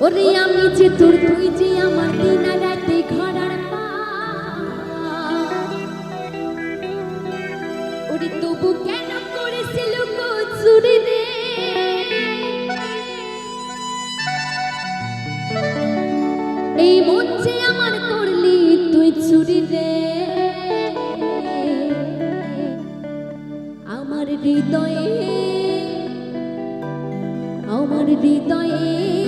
ওরে আমি যে তোর তুই যে আমার দিনা রাতে ঘরার ওরে তবু কেন করেছিল চুরি রে? এই মন আমার করলি তুই চুরি রে। আমার হৃদয়ে আমার হৃদয়ে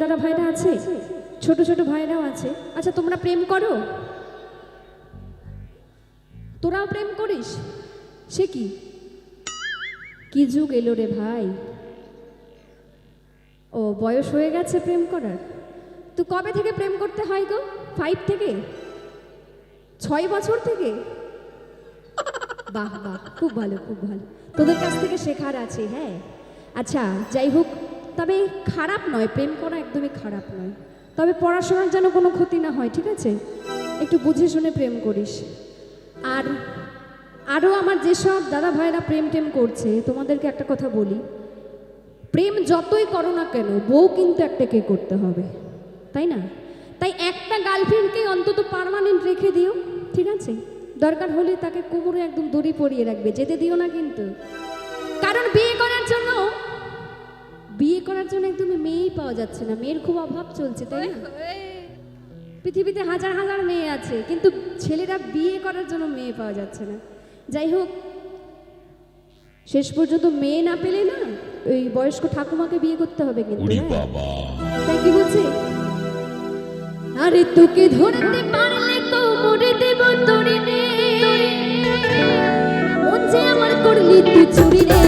দাদা ভাইরা আছে? ছোট ছোট ভাইরাও আছে। আচ্ছা তোমরা প্রেম করো? তোরাও প্রেম করিস? সে কি? কি যুগ এলো রে ভাই? ও, বয়স হয়ে গেছে প্রেম করার। তো কবে থেকে প্রেম করতে হয় গো? ফাইভ থেকে? ছয় বছর থেকে? বাহ বাহ, খুব ভালো খুব ভালো। তোদের কাছ থেকে শেখার আছে হ্যাঁ? আচ্ছা যাই হোক তবে খারাপ নয়, প্রেম করা একদমই খারাপ নয়। তবে পড়াশোনার যেন কোনো ক্ষতি না হয়, ঠিক আছে? একটু বুঝে শুনে প্রেম করিস। আর আরও আমার যেসব দাদা ভাইরা প্রেম টেম করছে, তোমাদেরকে একটা কথা বলি। প্রেম যতই করো না কেন, বউ কিন্তু একটা কে করতে হবে, তাই না? তাই একটা গার্লফ্রেন্ডকে অন্তত পার্মানেন্ট রেখে দিও, ঠিক আছে? দরকার হলে তাকে কোমরে একদম দড়ি পরিয়ে রাখবে, যেতে দিও না কিন্তু। কারণ বিয়ে করার জন্য বিয়ে করার জন্য একদমই মেয়েই পাওয়া যাচ্ছে না। মেয়ের খুব অভাব চলছে তাই না? পৃথিবীতে হাজার হাজার মেয়ে আছে কিন্তু ছেলেরা বিয়ে করার জন্য মেয়ে পাওয়া যাচ্ছে না। যাই হোক শেষ পর্যন্ত মেয়ে না পেলে না ওই বয়স্ক ঠাকুমাকে বিয়ে করতে হবে কিন্তু হ্যাঁ? তাই কি বলছে? আরে তোকে ধরতে পারলে কোমরে দেব তোরে রে মন যে আমার করলি তুই চুরি রে